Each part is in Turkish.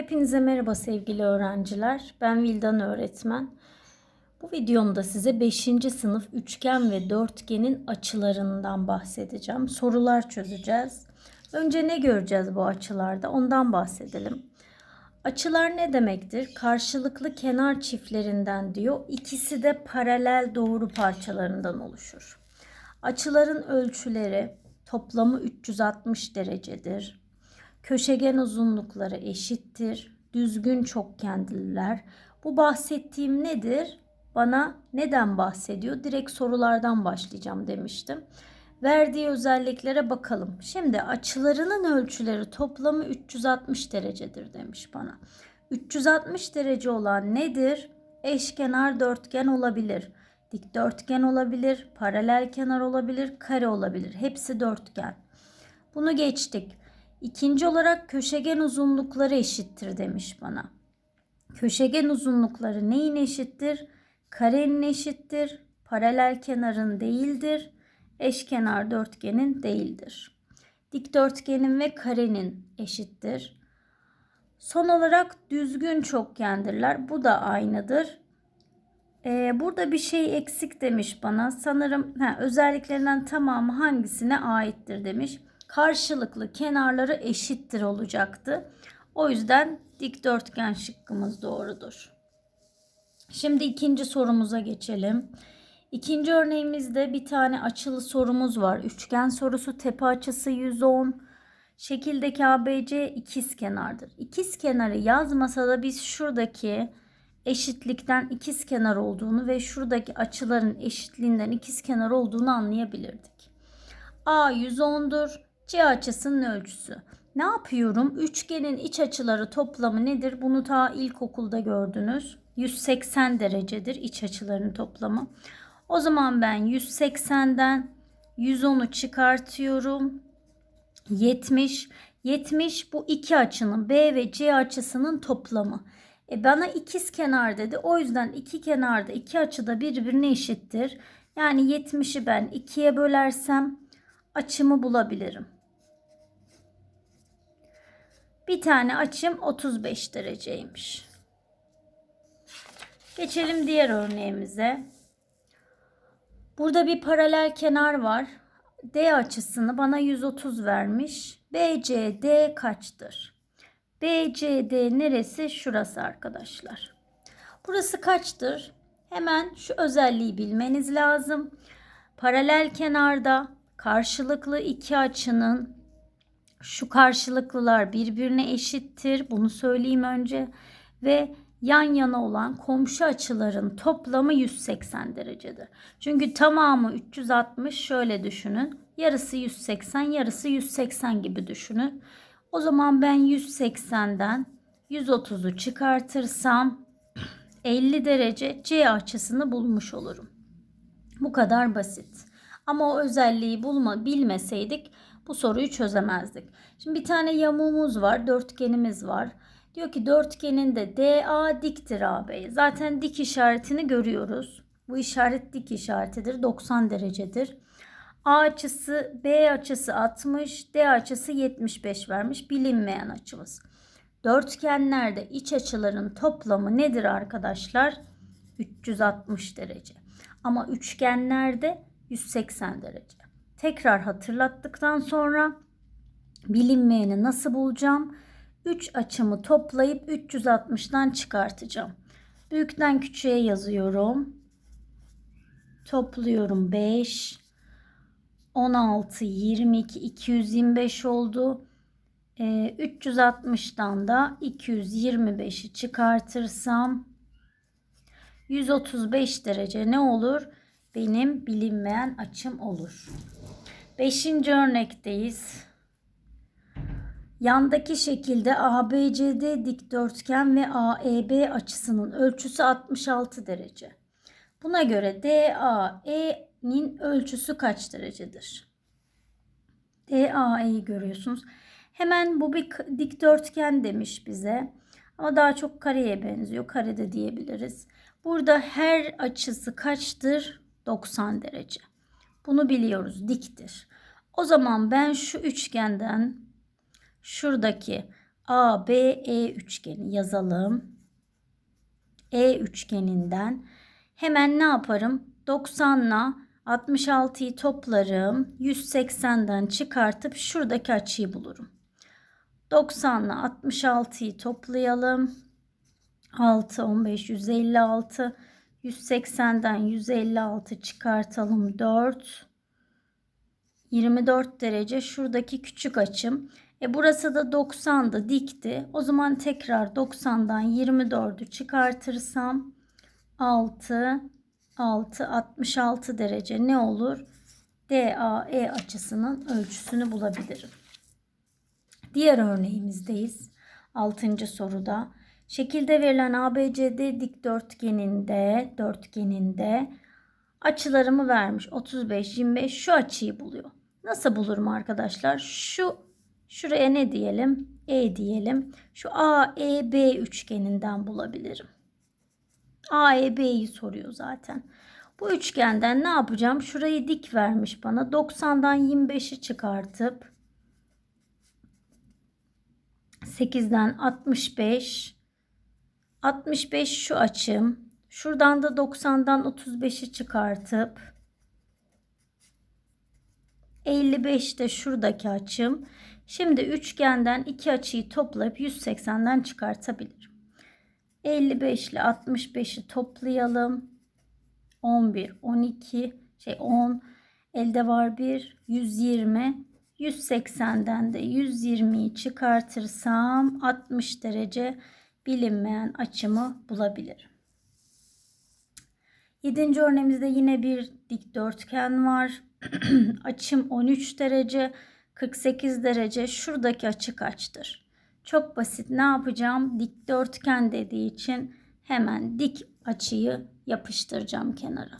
Hepinize merhaba sevgili öğrenciler. Ben Vildan öğretmen. Bu videomda size 5. sınıf üçgen ve dörtgenin açılarından bahsedeceğim. Sorular çözeceğiz. Önce ne göreceğiz bu açılarda? Ondan bahsedelim. Açılar ne demektir? Karşılıklı kenar çiftlerinden diyor. İkisi de paralel doğru parçalarından oluşur. Açıların ölçüleri toplamı 360 derecedir. Köşegen uzunlukları eşittir. Düzgün çokgenliler. Bu bahsettiğim nedir? Bana neden bahsediyor? Direkt sorulardan başlayacağım demiştim. Verdiği özelliklere bakalım. Şimdi açılarının ölçüleri toplamı 360 derecedir demiş bana. 360 derece olan nedir? Eşkenar dörtgen olabilir. Dikdörtgen olabilir, paralel kenar olabilir, kare olabilir. Hepsi dörtgen. Bunu geçtik. İkinci olarak köşegen uzunlukları eşittir demiş bana. Köşegen uzunlukları neyin eşittir? Karenin eşittir. Paralel kenarın değildir. Eşkenar dörtgenin değildir. Dikdörtgenin ve karenin eşittir. Son olarak düzgün çokgendirler. Bu da aynıdır. Ee, burada bir şey eksik demiş bana. Sanırım he, özelliklerinden tamamı hangisine aittir demiş. Karşılıklı kenarları eşittir olacaktı. O yüzden dikdörtgen şıkkımız doğrudur. Şimdi ikinci sorumuza geçelim. İkinci örneğimizde bir tane açılı sorumuz var. Üçgen sorusu tepe açısı 110. Şekildeki ABC ikiz kenardır. İkiz kenarı yazmasa da biz şuradaki eşitlikten ikiz kenar olduğunu ve şuradaki açıların eşitliğinden ikiz kenar olduğunu anlayabilirdik. A 110'dur. C açısının ölçüsü. Ne yapıyorum? Üçgenin iç açıları toplamı nedir? Bunu ta ilkokulda gördünüz. 180 derecedir iç açılarının toplamı. O zaman ben 180'den 110'u çıkartıyorum. 70. 70 bu iki açının B ve C açısının toplamı. E bana ikiz kenar dedi. O yüzden iki kenarda iki açıda birbirine eşittir. Yani 70'i ben 2'ye bölersem açımı bulabilirim. Bir tane açım 35 dereceymiş. Geçelim diğer örneğimize. Burada bir paralel kenar var. D açısını bana 130 vermiş. BCD kaçtır? BCD neresi? Şurası arkadaşlar. Burası kaçtır? Hemen şu özelliği bilmeniz lazım. Paralel kenarda karşılıklı iki açının şu karşılıklılar birbirine eşittir. Bunu söyleyeyim önce. Ve yan yana olan komşu açıların toplamı 180 derecedir. Çünkü tamamı 360 şöyle düşünün. Yarısı 180, yarısı 180 gibi düşünün. O zaman ben 180'den 130'u çıkartırsam 50 derece C açısını bulmuş olurum. Bu kadar basit. Ama o özelliği bulma bilmeseydik bu soruyu çözemezdik. Şimdi bir tane yamuğumuz var, dörtgenimiz var. Diyor ki dörtgenin de DA diktir AB. Zaten dik işaretini görüyoruz. Bu işaret dik işaretidir. 90 derecedir. A açısı B açısı 60, D açısı 75 vermiş bilinmeyen açımız. Dörtgenlerde iç açıların toplamı nedir arkadaşlar? 360 derece. Ama üçgenlerde 180 derece. Tekrar hatırlattıktan sonra bilinmeyeni nasıl bulacağım? 3 açımı toplayıp 360'dan çıkartacağım. Büyükten küçüğe yazıyorum. Topluyorum 5, 16, 22, 225 oldu. E, 360'dan da 225'i çıkartırsam 135 derece ne olur? Benim bilinmeyen açım olur. Beşinci örnekteyiz. Yandaki şekilde ABCD dikdörtgen ve AEB açısının ölçüsü 66 derece. Buna göre DAE'nin ölçüsü kaç derecedir? DAE'yi görüyorsunuz. Hemen bu bir dikdörtgen demiş bize. Ama daha çok kareye benziyor. Kare de diyebiliriz. Burada her açısı kaçtır? 90 derece. Bunu biliyoruz. Diktir. O zaman ben şu üçgenden şuradaki ABE üçgeni yazalım. E üçgeninden hemen ne yaparım? 90 ile 66'yı toplarım. 180'den çıkartıp şuradaki açıyı bulurum. 90 ile 66'yı toplayalım. 6, 15, 156. 180'den 156 çıkartalım. 4. 24 derece şuradaki küçük açım. E burası da 90'dı dikti. O zaman tekrar 90'dan 24'ü çıkartırsam 6 6 66 derece ne olur? DAE açısının ölçüsünü bulabilirim. Diğer örneğimizdeyiz. 6. soruda. Şekilde verilen ABCD dikdörtgeninde dörtgeninde açılarımı vermiş. 35, 25 şu açıyı buluyor. Nasıl bulurum arkadaşlar? Şu şuraya ne diyelim? E diyelim. Şu AEB üçgeninden bulabilirim. AEB'yi soruyor zaten. Bu üçgenden ne yapacağım? Şurayı dik vermiş bana. 90'dan 25'i çıkartıp 8'den 65 65 şu açım. Şuradan da 90'dan 35'i çıkartıp 55 de şuradaki açım. Şimdi üçgenden iki açıyı toplayıp 180'den çıkartabilirim. 55 ile 65'i toplayalım. 11, 12, şey 10, elde var 1, 120. 180'den de 120'yi çıkartırsam 60 derece bilinmeyen açımı bulabilirim. Yedinci örneğimizde yine bir dikdörtgen var. Açım 13 derece, 48 derece. Şuradaki açı kaçtır? Çok basit. Ne yapacağım? Dikdörtgen dediği için hemen dik açıyı yapıştıracağım kenara.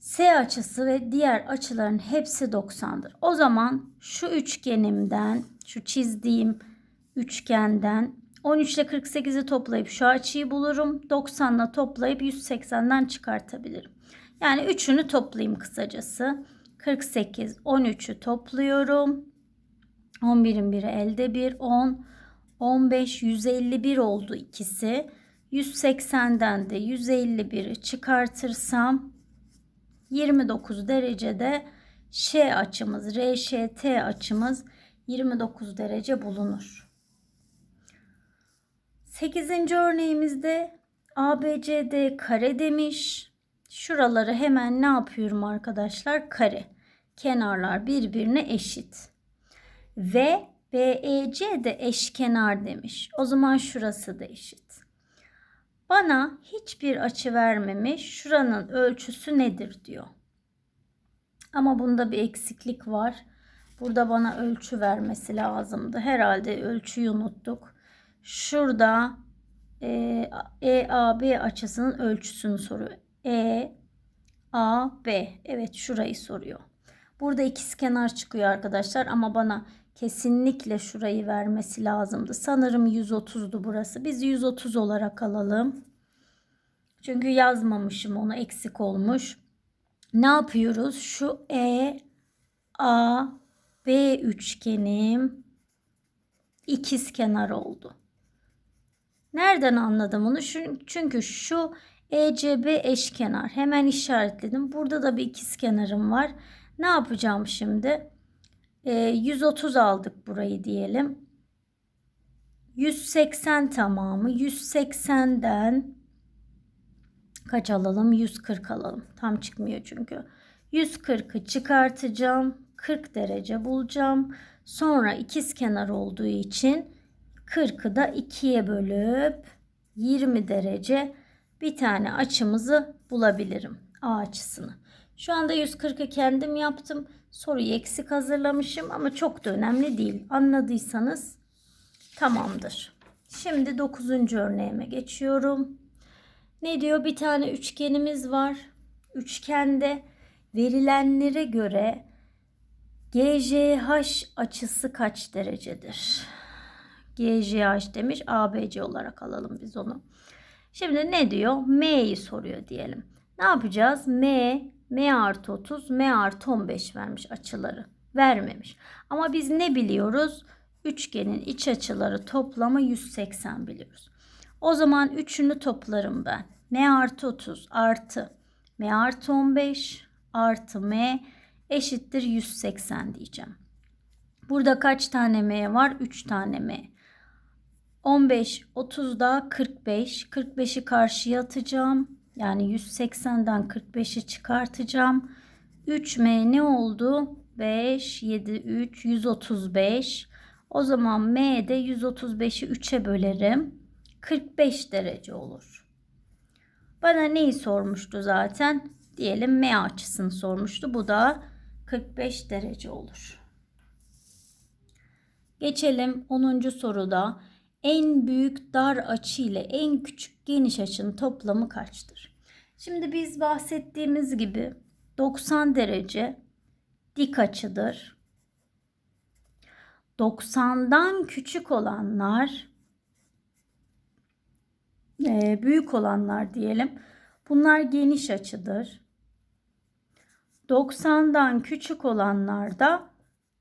S açısı ve diğer açıların hepsi 90'dır. O zaman şu üçgenimden, şu çizdiğim üçgenden 13 ile 48'i toplayıp şu açıyı bulurum. 90 ile toplayıp 180'den çıkartabilirim. Yani üçünü toplayayım kısacası. 48, 13'ü topluyorum. 11'in biri elde 1, 10, 15, 151 oldu ikisi. 180'den de 151'i çıkartırsam 29 derecede Ş açımız, RŞT açımız 29 derece bulunur. 8. örneğimizde ABCD kare demiş. Şuraları hemen ne yapıyorum arkadaşlar? Kare. Kenarlar birbirine eşit. Ve BEC de eşkenar demiş. O zaman şurası da eşit. Bana hiçbir açı vermemiş. Şuranın ölçüsü nedir diyor. Ama bunda bir eksiklik var. Burada bana ölçü vermesi lazımdı. Herhalde ölçüyü unuttuk. Şurada e, EAB açısının ölçüsünü soruyor. E A B. Evet şurayı soruyor. Burada ikizkenar çıkıyor arkadaşlar ama bana kesinlikle şurayı vermesi lazımdı. Sanırım 130'du burası. Biz 130 olarak alalım. Çünkü yazmamışım onu eksik olmuş. Ne yapıyoruz? Şu E A B üçgenim ikizkenar oldu. Nereden anladım onu? Çünkü şu ECB eşkenar. Hemen işaretledim. Burada da bir ikizkenarım var. Ne yapacağım şimdi? E, 130 aldık burayı diyelim. 180 tamamı. 180'den kaç alalım? 140 alalım. Tam çıkmıyor çünkü. 140'ı çıkartacağım. 40 derece bulacağım. Sonra ikiz kenar olduğu için 40'ı da 2'ye bölüp 20 derece bir tane açımızı bulabilirim. A açısını. Şu anda 140'ı kendim yaptım. Soruyu eksik hazırlamışım ama çok da önemli değil. Anladıysanız tamamdır. Şimdi 9. örneğime geçiyorum. Ne diyor? Bir tane üçgenimiz var. Üçgende verilenlere göre GJH açısı kaç derecedir? GJH demiş. ABC olarak alalım biz onu. Şimdi ne diyor? M'yi soruyor diyelim. Ne yapacağız? M, M artı 30, M artı 15 vermiş açıları. Vermemiş. Ama biz ne biliyoruz? üçgenin iç açıları toplamı 180 biliyoruz. O zaman üçünü toplarım ben. M artı 30 artı M artı 15 artı M eşittir 180 diyeceğim. Burada kaç tane M var? 3 tane M. 15, 30 da 45. 45'i karşıya atacağım. Yani 180'den 45'i çıkartacağım. 3M ne oldu? 5, 7, 3, 135. O zaman M'de 135'i 3'e bölerim. 45 derece olur. Bana neyi sormuştu zaten? Diyelim M açısını sormuştu. Bu da 45 derece olur. Geçelim 10. soruda. En büyük dar açı ile en küçük geniş açının toplamı kaçtır? Şimdi biz bahsettiğimiz gibi 90 derece dik açıdır. 90'dan küçük olanlar e, büyük olanlar diyelim. Bunlar geniş açıdır. 90'dan küçük olanlar da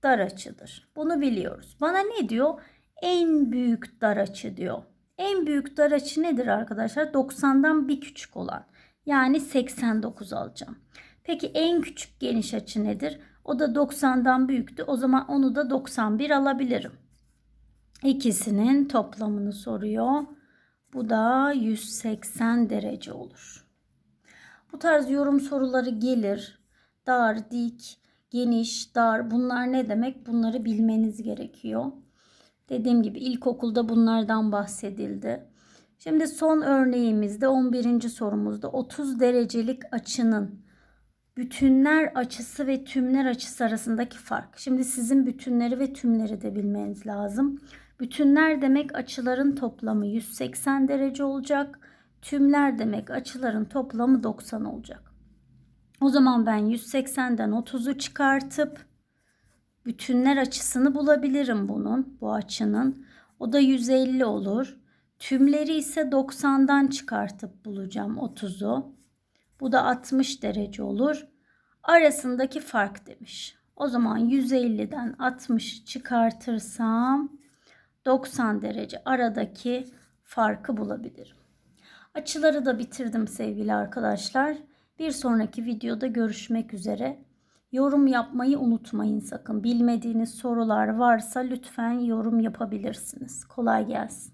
dar açıdır. Bunu biliyoruz. Bana ne diyor? En büyük dar açı diyor. En büyük dar açı nedir arkadaşlar? 90'dan bir küçük olan. Yani 89 alacağım. Peki en küçük geniş açı nedir? O da 90'dan büyüktü. O zaman onu da 91 alabilirim. İkisinin toplamını soruyor. Bu da 180 derece olur. Bu tarz yorum soruları gelir. Dar, dik, geniş, dar bunlar ne demek? Bunları bilmeniz gerekiyor. Dediğim gibi ilkokulda bunlardan bahsedildi. Şimdi son örneğimizde 11. sorumuzda 30 derecelik açının bütünler açısı ve tümler açısı arasındaki fark. Şimdi sizin bütünleri ve tümleri de bilmeniz lazım. Bütünler demek açıların toplamı 180 derece olacak. Tümler demek açıların toplamı 90 olacak. O zaman ben 180'den 30'u çıkartıp bütünler açısını bulabilirim bunun, bu açının. O da 150 olur. Tümleri ise 90'dan çıkartıp bulacağım 30'u. Bu da 60 derece olur. Arasındaki fark demiş. O zaman 150'den 60 çıkartırsam 90 derece aradaki farkı bulabilirim. Açıları da bitirdim sevgili arkadaşlar. Bir sonraki videoda görüşmek üzere. Yorum yapmayı unutmayın sakın. Bilmediğiniz sorular varsa lütfen yorum yapabilirsiniz. Kolay gelsin.